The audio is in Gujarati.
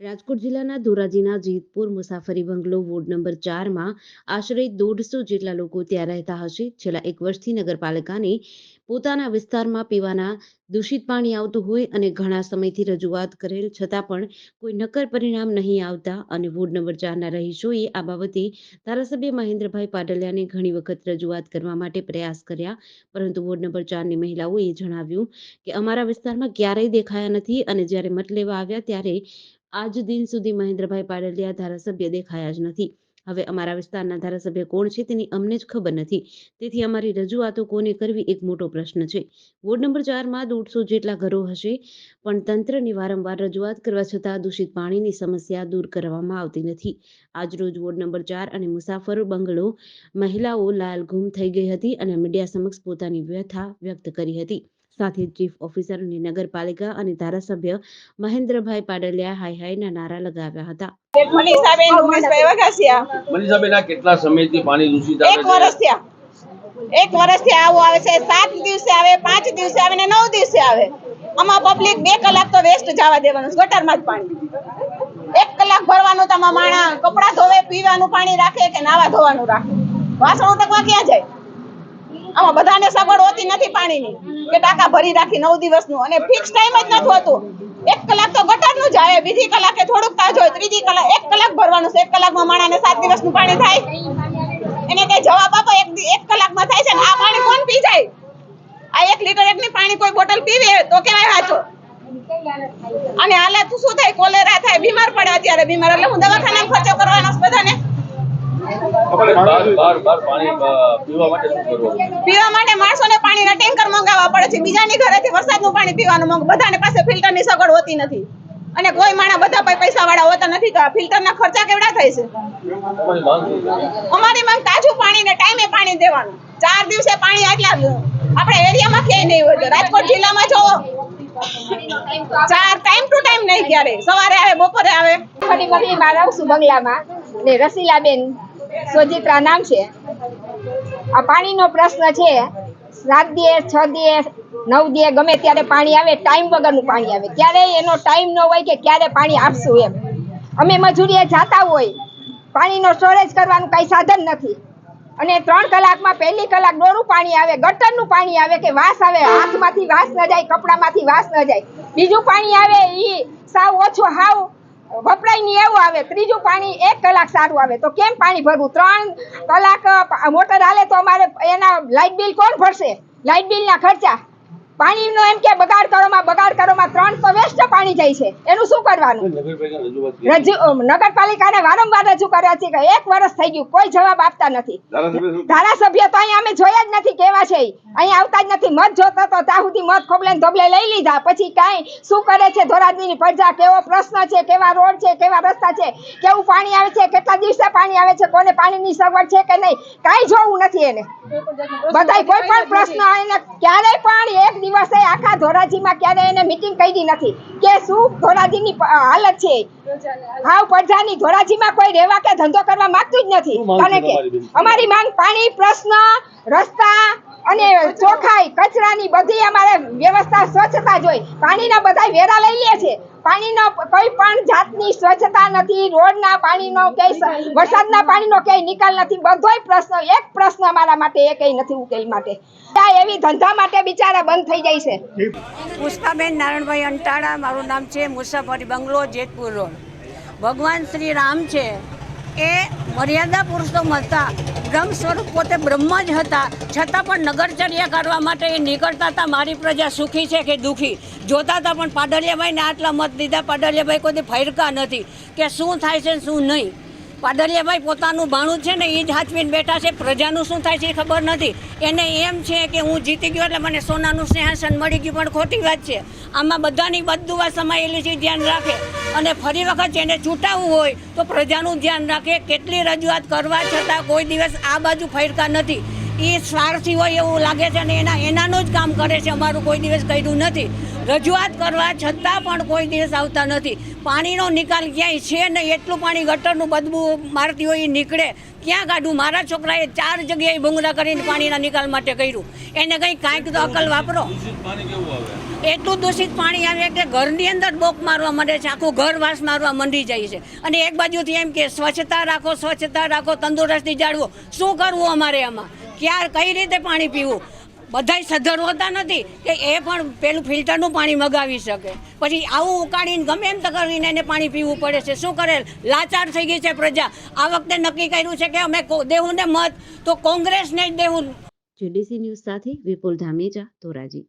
રાજકોટ જિલ્લાના ધોરાજીના જીતપુર મુસાફરી બંગલો વોર્ડ નંબર ચારમાં આશરે દોઢસો જેટલા લોકો ત્યાં રહેતા હશે. છેલ્લા એક વર્ષથી નગરપાલિકાને પોતાના વિસ્તારમાં પીવાના દૂષિત પાણી આવતું હોય અને ઘણા સમયથી રજૂઆત કરેલ છતાં પણ કોઈ નક્કર પરિણામ નહીં આવતા અને વોર્ડ નંબર ચારના રહીશોએ આ બાબતે ધારાસભ્ય મહેન્દ્રભાઈ પાટલિયાને ઘણી વખત રજૂઆત કરવા માટે પ્રયાસ કર્યા. પરંતુ વોર્ડ નંબર ચારની મહિલાઓએ જણાવ્યું કે અમારા વિસ્તારમાં ક્યારેય દેખાયા નથી અને જ્યારે મત લેવા આવ્યા ત્યારે આજ દિન સુધી મહેન્દ્રભાઈ પાડલિયા ધારાસભ્ય દેખાયા જ નથી. હવે અમારા વિસ્તારના ધારાસભ્ય કોણ છે તેની અમને જ ખબર નથી. તેથી અમારી રજૂઆતો કોને કરવી એક મોટો પ્રશ્ન છે. વોર્ડ નંબર ચારમાં દોઢસો જેટલા ઘરો હશે, પણ તંત્રની વારંવાર રજૂઆત કરવા છતાં દૂષિત પાણીની સમસ્યા દૂર કરવામાં આવતી નથી. આજરોજ વોર્ડ નંબર ચાર અને મુસાફર બંગલો, મહિલાઓ લાલ ગુમ થઈ ગઈ હતી અને મીડિયા સમક્ષ પોતાની વ્યથા વ્યક્ત કરી હતી. સાથે ચીફ ઓફિસર અને નગરપાલિકા અને ધારાસભ્ય મહેન્દ્રભાઈ પાડલિયા હાય હાયના નારા લગાવ્યા હતા. મનીષાબેન કેટલા સમયથી પાણી દૂષિત એક આવે વર્ષ છે એક વર્ષથી આવું આવે છે સાત દિવસે આવે પાંચ દિવસે આવે ને નવ દિવસે આવે. આમાં પબ્લિક બે કલાક તો વેસ્ટ જવા દેવાનું ગટરમાં જ પાણી. એક કલાક ભરવાનું તમારા માણા કપડા ધોવે પીવાનું પાણી રાખે કે નાવા ધોવાનું રાખે? વાસણ ઉટકવા ક્યાં જાય? આમાં બધાને સગવડ હોતી નથી પાણીની. કે ટાંકા ભરી રાખી નવ દિવસનું. અને ફિક્સ ટાઈમ જ નથી હોતું. એક કલાક તો ગટરનું જ આવે. બીજી કલાકે થોડુંક તાજ હોય. ત્રીજી કલાક, એક કલાક ભરવાનું છે. એક કલાકમાં માણાને સાત દિવસનું પાણી થાય. એને કઈ જવાબ આપો. એક એક કલાકમાં થાય છે ને આ પાણી કોણ પી જાય? આ એક લીટર એકની પાણી કોઈ બોટલ પીવે તો કેવાય વાંચો અને હાલત શું થાય? કોલેરા થાય, બીમાર પડે અત્યારે. બીમાર એટલે હું દવાખાના ખર્ચો કરવાનો બધાને. પીવા માટે શું કરવું? પીવા માટે માણસોને પાણીના ટેન્કર મંગાવવા પડે છે. બીજાની ઘરેથી વરસાદનું પાણી પીવાનું મંગ બધાને પાસે ફિલ્ટરની સગવડ હોતી નથી. અને કોઈ માણા બધા પૈસા વાળા હોતા નથી તો આ ફિલ્ટરના ખર્ચા કેવડા થાય છે? અમારી માંગ તાજું પાણી ને ટાઈમે પાણી દેવાનું. ચાર દિવસે પાણી આટલા જ. આપણે એરિયામાં ક્યાંય નહીં હોય રાજકોટ જિલ્લામાં જોવો. ચાર ટાઈમ ટુ ટાઈમ નહીં ક્યારે. સવારે આવે બપોરે આવે. ફરી ફરી માં બંગલામાં. ને રસીલાબેન સોજિત્રા નામ છે, આ પાણીનો પ્રશ્ન છે, સાત દિવસ, છ દિવસ, નવ દિવસ, ગમે ત્યારે પાણી આવે, ટાઈમ વગરનું પાણી આવે. ક્યારે એનો ટાઈમ ન હોય કે ક્યારે પાણી આપશું એમ. અમે મજૂરીએ જાતા હોય, પાણીનો સ્ટોરેજ કરવાનું કાંઈ સાધન નથી. અને ત્રણ કલાકમાં પહેલી કલાક ડોરું પાણી આવે, ગટરનું પાણી આવે કે વાસ આવે, હાથમાંથી વાસ ન જાય, કપડામાંથી વાસ ન જાય. બીજું પાણી આવે એ સાવ ઓછું હાવ વપરાય એવું આવે, ત્રીજું પાણી એક કલાક સારું આવે. તો કેમ પાણી ભરવું? ત્રણ કલાક મોટર હાલે તો અમારે એના લાઇટ બિલ કોણ ભરશે? લાઇટ બિલના ખર્ચા. પાણીનો એમ કે બગાડ કરોમાં બગાડ કરોમાં ત્રણ તો વેસ્ટ પાણી જાય છે. એનું શું કરવાનું? કરી. રજૂ નગરપાલિકાને વારંવાર રજૂ કર્યા છે કે એક વર્ષ થઈ ગયું કોઈ જવાબ આપતા નથી. ધારાસભ્ય તો અહીંયા અમે જોયા જ નથી કેવા છે. અહીંયા આવતા જ નથી મત જોતો તો ત્યાં સુધી મત ખોબલે ધોબલે લઈ લીધા. પછી કાંઈ શું કરે છે ધોરાજીની પ્રજા? કેવો પ્રશ્ન છે? કેવા રોડ છે? કેવા રસ્તા છે? કેવું પાણી આવે છે? કેટલા દિવસે પાણી આવે છે? કોને પાણીની સગવડ છે કે નહીં? કાંઈ જોવું નથી એને. બધાય કોઈ પણ પ્રશ્ન એને ક્યારેય પણ એક દિવસે આખા ધોરાજીમાં ક્યારે એને મીટિંગ કરી નથી. કે શું ધોરાજીની હાલત છે? હાવ પ્રજાની ધોરાજીમાં કોઈ રહેવા કે ધંધો કરવા માંગતું જ નથી. કારણ કે? અમારી માંગ પાણી પ્રશ્ન રસ્તા અને ચોખાઈ કચરાની બધી અમારે વ્યવસ્થા સ્વચ્છતા જોઈ પાણીના બધા વેરા લઈ લે છે. પાણીનો કોઈ પણ જાતની સ્વચ્છતા નથી. રોડના પાણીનો કે વરસાદના પાણીનો કે નિકાલ નથી. બધોય પ્રશ્ન એક પ્રશ્ન અમારા માટે એ કંઈ નથી ઉકેલ માટે. એવી ધંધા માટે બિચારા બંધ થઈ જાય છે. પુષ્પાબેન નારાયણભાઈ અંટાળા મારું નામ છે મુસાફરી બંગલો જેતપુર રોડ. ભગવાન શ્રી રામ છે. એ મર્યાદા પુરુષોત્તમ હતા. બ્રહ્મ સ્વરૂપ પોતે બ્રહ્મ જ હતા. છતાં પણ નગરચર્યા કરવા માટે એ નીકળતા હતા. મારી પ્રજા સુખી છે કે દુઃખી? જોતા હતા પણ પાડલિયાભાઈને આટલા મત દીધા. પાડલિયાભાઈ કોઈ ફરકા નથી કે શું થાય છે શું નહીં. પાડલિયાભાઈ પોતાનું ભાણું છે ને એ જ હાચવીને બેઠા છે. પ્રજાનું શું થાય છે એ ખબર નથી. એને એમ છે કે હું જીતી ગયો એટલે મને સોનાનું સિંહાસન મળી ગયું, પણ ખોટી વાત છે. આમાં બધાની બધું વાત સમાયેલી છે, ધ્યાન રાખે. અને ફરી વખત જેને ચૂંટાવવું હોય તો પ્રજાનું ધ્યાન રાખે. કેટલી રજૂઆત કરવા છતાં કોઈ દિવસ આ બાજુ ફેરતા નથી. એ સ્વાર્થી હોય એવું લાગે છે અને એના, એનાનું જ કામ કરે છે. અમારું કોઈ દિવસ કર્યું નથી. રજૂઆત કરવા છતાં પણ કોઈ દિવસ આવતા નથી. પાણીનો નિકાલ ક્યાંય છે નહીં, એટલું પાણી ગટરનું બદબુ મારતી હોય નીકળે. ક્યાં કાઢું? મારા છોકરાએ ચાર જગ્યાએ ભૂંગળા કરીને પાણીના નિકાલ માટે કર્યું. એને કંઈ કાંઈક તો અકલ વાપરો. એટલું દૂષિત પાણી આવે કે ઘરની અંદર બોક મારવા માંડે છે, આખું ઘર વાસ મારવા મંડી જાય છે. અને એક બાજુથી એમ કે, સ્વચ્છતા રાખો સ્વચ્છતા રાખો, તંદુરસ્તી જાળવો. શું કરવું અમારે આમાં? ક્યાં, કઈ રીતે પાણી પીવું? બધાય સધર હોતા નથી કે એ પણ પેલું ફિલ્ટરનું પાણી મગાવી શકે. પછી આવું ઉકાળીને ગમે એમ તો કરીને એને પાણી પીવું પડે છે. શું કરે? લાચાર થઈ ગઈ છે પ્રજા. આ વખતે નક્કી કર્યું છે કે અમે દેવું ને મત તો કોંગ્રેસને જ દેવું. જેડીસી ન્યૂઝ સાથે વિપુલ ધામેજા ધોરાજી.